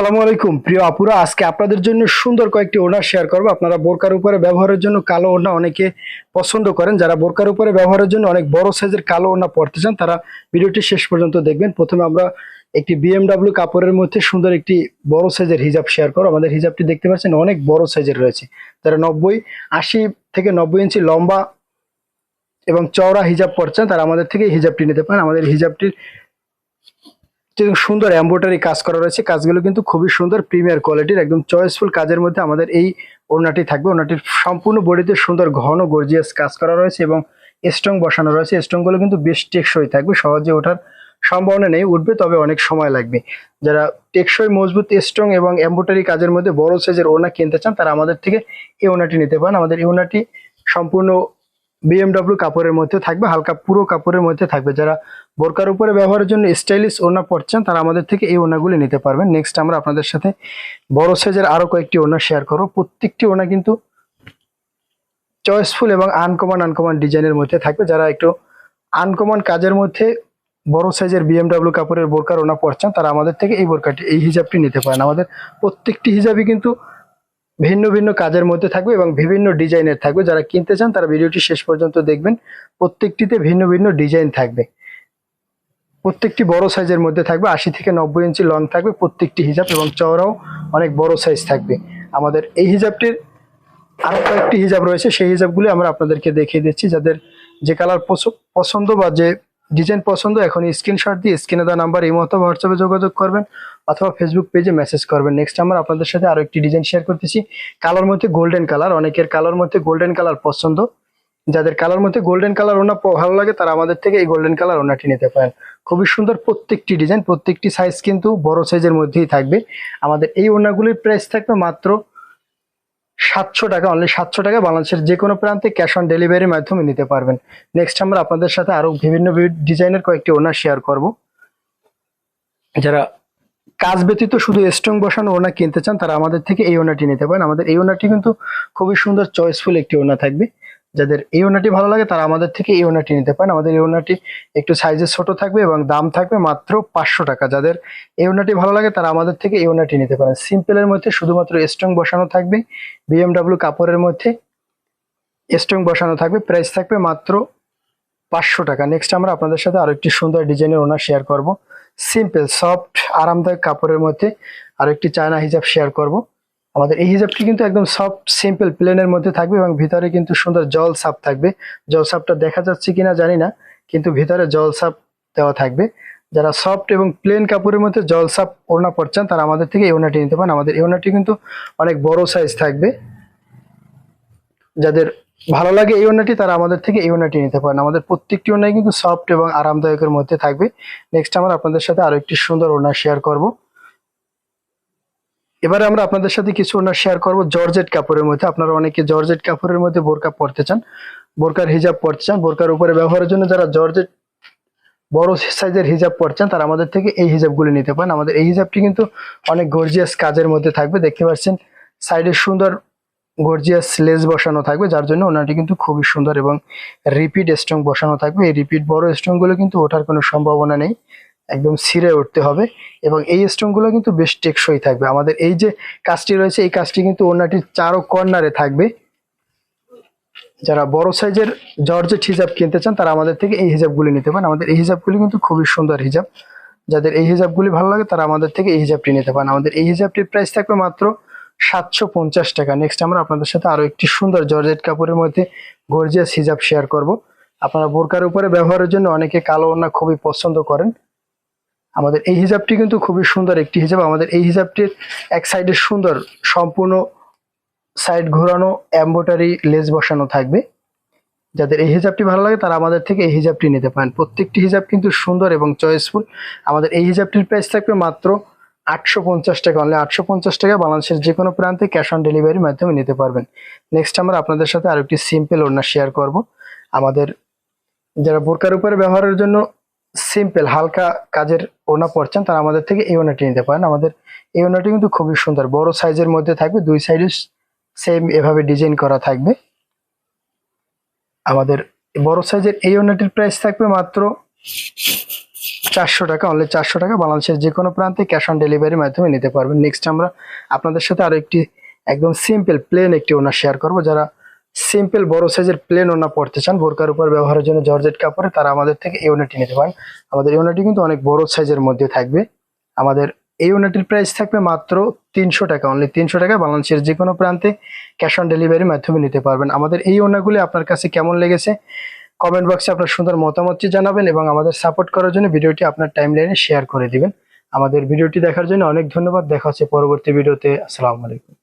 আসসালামু আলাইকুম। প্রিয় আপুরা, আজকে আপনাদের জন্য সুন্দর কয়েকটি ওড়না শেয়ার করব। আপনারা বোরকার উপরে ব্যবহারের জন্য কালো ওড়না অনেকে পছন্দ করেন। যারা বোরকার উপরে ব্যবহারের জন্য অনেক বড় সাইজের কালো ওড়না পড়তে চান, তারা ভিডিওটি শেষ পর্যন্ত দেখবেন। প্রথমে আমরা একটি বিএমডাব্লিউ কাপড়ের মধ্যে সুন্দর একটি বড় সাইজের হিজাব শেয়ার করো আমাদের হিজাবটি দেখতে পাচ্ছেন, অনেক বড় সাইজের রয়েছে। যারা নব্বই, আশি থেকে নব্বই ইঞ্চি লম্বা এবং চওড়া হিজাব পড়ছেন তারা আমাদের থেকে হিজাবটি নিতে পারেন। আমাদের হিজাবটির সুন্দর এম্ব্রয়ডারি কাজ করা রয়েছে। কাজগুলো কিন্তু খুবই সুন্দর, প্রিমিয়ার কোয়ালিটির, একদম চয়েসফুল কাজের মধ্যে আমাদের এই ওড়নাটি থাকবে। ওড়নাটির সম্পূর্ণ বডিতে সুন্দর, ঘন, গর্জিয়াস কাজ করা রয়েছে এবং স্ট্রং বসানো রয়েছে। স্ট্রংগুলো কিন্তু বেশ টেকসই থাকবে, সহজে ওঠার সম্ভাবনা নেই, উঠবে তবে অনেক সময় লাগবে। যারা টেকসই, মজবুত, স্ট্রং এবং এম্ব্রয়ডারি কাজের মধ্যে বড় সাইজের ওড়না কিনতে চান, তারা আমাদের থেকে এই ওড়নাটি নিতে পারেন। আমাদের এই ওড়নাটি সম্পূর্ণ বিএমডব্লিউ কাপড়ের মধ্যে থাকবে, হালকা পুরো কাপড়ের মধ্যে থাকবে। যারা বোরকার উপরে ব্যবহারের জন্য স্টাইলিশ ওড়না পড়ছেন তারা আমাদের থেকে এই ওনাগুলি নিতে পারবেন। নেক্সট আমরা আপনাদের সাথে বড় সাইজের আরও কয়েকটি ওড়না শেয়ার করব। প্রত্যেকটি ওনা কিন্তু চয়েসফুল এবং আনকমন আনকমন ডিজাইনের মধ্যে থাকবে। যারা একটু আনকমন কাজের মধ্যে বড় সাইজের বিএমডব্লিউ কাপড়ের বোরকার ওনা পড়ছেন তারা আমাদের থেকে এই বোরকাটি, এই হিজাবটি নিতে পারেন। আমাদের প্রত্যেকটি হিজাবই কিন্তু ভিন্ন ভিন্ন কাজের মধ্যে থাকবে এবং বিভিন্ন ডিজাইনের থাকবে। যারা কিনতে চান, তারা ভিডিওটি শেষ পর্যন্ত দেখবেন। প্রত্যেকটিতে ভিন্ন ভিন্ন ডিজাইন থাকবে। প্রত্যেকটি বড় সাইজের মধ্যে থাকবে। আশি থেকে নব্বই ইঞ্চি লং থাকবে প্রত্যেকটি হিজাব এবং চওড়াও অনেক বড় সাইজ থাকবে। আমাদের এই হিজাবটির আরও কয়েকটি হিজাব রয়েছে। সেই হিজাবগুলি আমরা আপনাদেরকে দেখিয়ে দিচ্ছি। যাদের যে কালার পছন্দ বা যে ডিজাইন পছন্দ এখন স্ক্রিনশট দিয়ে স্ক্রিনে দেওয়া নাম্বার এই মতো হোয়াটসঅ্যাপে যোগাযোগ করবেন অথবা ফেসবুক পেজে মেসেজ করবেন। নেক্সট আমরা আপনাদের সাথে আরও একটি ডিজাইন শেয়ার করতেছি। কালার মধ্যে গোল্ডেন কালার অনেকের কালার মধ্যে গোল্ডেন কালার পছন্দ। যাদের কালার মধ্যে গোল্ডেন কালার ওনা ভালো লাগে, তারা আমাদের থেকে এই গোল্ডেন কালার ওনাটি নিতে পারেন। খুবই সুন্দর প্রত্যেকটি ডিজাইন প্রত্যেকটি সাইজ কিন্তু বড় সাইজের মধ্যেই থাকবে। আমাদের এই ওনাগুলির প্রাইস থাকবে মাত্র সাতশো টাকা অনলি সাতশো টাকা বাংলাদেশের যে কোনো প্রান্তে ক্যাশ অন ডেলিভারির মাধ্যমে নিতে পারবেন। নেক্সট আমরা আপনাদের সাথে আরও বিভিন্ন ডিজাইনের কয়েকটি ওনার শেয়ার করব। যারা কাজ ব্যতীত শুধু স্ট্রং বসানো ওনা কিনতে চান, তারা আমাদের থেকে এই ওনাটি নিতে পারেন। আমাদের এই ওনাটি কিন্তু খুবই সুন্দর চয়েসফুল একটি ওনা থাকবে। যাদের এই ওনাটি ভালো লাগে, তারা আমাদের থেকে এই ওনাটি নিতে পারেন। আমাদের এই ওনাটি একটু সাইজে ছোট থাকবে এবং দাম থাকবে মাত্র পাঁচশো টাকা। যাদের এই ওনাটি ভালো লাগে, তারা আমাদের থেকে এই ওনাটি নিতে পারেন। সিম্পলের মধ্যে শুধুমাত্র স্ট্রং বসানো থাকবে। বিএমডাব্লিউ কাপড়ের মধ্যে স্ট্রং বসানো থাকবে। প্রাইস থাকবে মাত্র পাঁচশো টাকা। নেক্সট আমরা আপনাদের সাথে আরও একটি সুন্দর ডিজাইনের ওনার শেয়ার করব। সিম্পল সফট আরামদায়ক কাপড়ের মধ্যে আরও একটি চায়না হিজাব শেয়ার করব। আমাদের এই হিজাবটি কিন্তু একদম সফট সিম্পল প্লেনের মধ্যে থাকবে এবং ভিতরে কিন্তু সুন্দর জল সাপ থাকবে। জল সাপটা দেখা যাচ্ছে কিনা জানি না, কিন্তু ভিতরে জল সাপ দেওয়া থাকবে। যারা সফট এবং প্লেন কাপড়ের মধ্যে জল সাপ ওড়না পড়ছেন তারা আমাদের থেকে এই নিতে পারেন। আমাদের এই কিন্তু অনেক বড় সাইজ থাকবে। যাদের ভালো লাগে এই ওড়নাটি, তারা আমাদের থেকে এই ওড়নাটি নিতে পারেন। আমাদের প্রত্যেকটি ওড়নাই কিন্তু সফট এবং আরামদায়কের মধ্যে থাকবে। নেক্সট আমরা আপনাদের সাথে আরও একটি সুন্দর ওড়না শেয়ার করব। এবারে আমরা আপনাদের সাথে কিছু ওনার শেয়ার করব। জর্জেট কাপড়ের মধ্যে। আপনারা অনেকে জর্জেট কাপড়ের মধ্যে বোরকা পরতে চান, বোরকার হিজাব পরতে চান, বোরকার উপরে ব্যবহারের জন্য যারা জর্জেট বড় সাইজের হিজাব পরছেন, তারা আমাদের থেকে এই হিজাবগুলি নিতে পারেন। আমাদের এই হিজাবটি কিন্তু অনেক গর্জিয়াস কাজের মধ্যে থাকবে। দেখতে পাচ্ছেন, সাইডে সুন্দর গর্জিয়াস লেস বসানো থাকবে, যার জন্য ওনাটি কিন্তু খুবই সুন্দর এবং রিপিট স্ট্রং বসানো থাকবে। এই রিপিট বড় স্ট্রংগুলো কিন্তু ওঠার কোনো সম্ভাবনা নেই। একদম ছিঁড়ে উঠতে হবে এবং এই স্ট্রংগুলো কিন্তু বেশ টেকসই থাকবে। আমাদের এই যে কাজটি রয়েছে, এই কাজটি কিন্তু ওনাটির চারো কর্নারে থাকবে। যারা বড় সাইজের জর্জেট হিজাব কিনতে চান, তারা আমাদের থেকে এই হিজাবগুলি নিতে পারেন। আমাদের এই হিজাবগুলি কিন্তু খুবই সুন্দর হিজাব। যাদের এই হিজাবগুলি ভালো লাগে, তারা আমাদের থেকে এই হিজাবটি নিতে পারেন। আমাদের এই হিজাবটির প্রাইস থাকবে মাত্র সাতশো পঞ্চাশ টাকা। নেক্সট আমরা আপনাদের সাথে আরও একটি সুন্দর জর্জেট কাপড়ের মধ্যে গর্জিয়াস হিজাব শেয়ার করব। আপনারা বোরকার উপরে ব্যবহারের জন্য অনেকে কালো ওড়না খুবই পছন্দ করেন। আমাদের এই হিজাবটি কিন্তু খুবই সুন্দর একটি হিজাব আমাদের এই হিজাবটির এক সাইডে সুন্দর সম্পূর্ণ সাইড ঘোরানো এম্বোটারি লেস বসানো থাকবে। যাদের এই হিজাবটি ভালো লাগে, তারা আমাদের থেকে এই হিজাবটি নিতে পারেন। প্রত্যেকটি হিজাব কিন্তু সুন্দর এবং চয়েসফুল আমাদের এই হিজাবটির প্রাইস থাকবে মাত্র আটশো পঞ্চাশ টাকা। অনলি আটশো পঞ্চাশ টাকা বাংলাদেশের যে কোনো প্রান্তে ক্যাশ অন ডেলিভারির মাধ্যমে নিতে পারবেন। নেক্সট আমরা আপনাদের সাথে আরও একটি সিম্পল ওড়না শেয়ার করব। আমাদের যারা বোরকার উপরে ব্যবহারের জন্য সিম্পল হালকা কাজের ওনা পড়ছেন তারা আমাদের থেকে এই ওড়নাটি নিতে পারেন। আমাদের এই ওড়নাটি কিন্তু খুবই সুন্দর। বড় সাইজের মধ্যে থাকবে, দুই সাইডে সেম এভাবে ডিজাইন করা থাকবে। আমাদের বড় সাইজের এই ওড়নাটির প্রাইস থাকবে মাত্র চারশো টাকা অনলি চারশো টাকা। বাংলাদেশের যে কোনো প্রান্তে ক্যাশ অন ডেলিভারির মাধ্যমে নিতে পারবেন। নেক্সট আমরা আপনাদের সাথে আরও একটি একদম সিম্পল প্লেন একটি ওনার শেয়ার করব, যারা সিম্পল বড় সাইজের প্লেন ওনা পড়তে চান, বোরকার উপর ব্যবহারের জন্য জর্জেট কাপড়ে, তারা আমাদের থেকে এই ওনাটি নিতে পারেন। আমাদের এই ওনাটি কিন্তু অনেক বড় সাইজের মধ্যে থাকবে। আমাদের এই ওনাটির প্রাইস থাকবে মাত্র তিনশো টাকা অনলি তিনশো টাকা। বাংলাদেশের যে কোনো প্রান্তে ক্যাশ অন ডেলিভারির মাধ্যমে নিতে পারবেন। আমাদের এই ওনাগুলি আপনার কাছে কেমন লেগেছে? কমেন্ট বক্সে আপনার সুন্দর মতামতটি জানাবেন এবং আমাদের সাপোর্ট করার জন্য ভিডিওটি আপনার টাইম লাইনে শেয়ার করে দিবেন। আমাদের ভিডিওটি দেখার জন্য অনেক ধন্যবাদ। দেখা হচ্ছে পরবর্তী ভিডিওতে। আসসালামু আলাইকুম।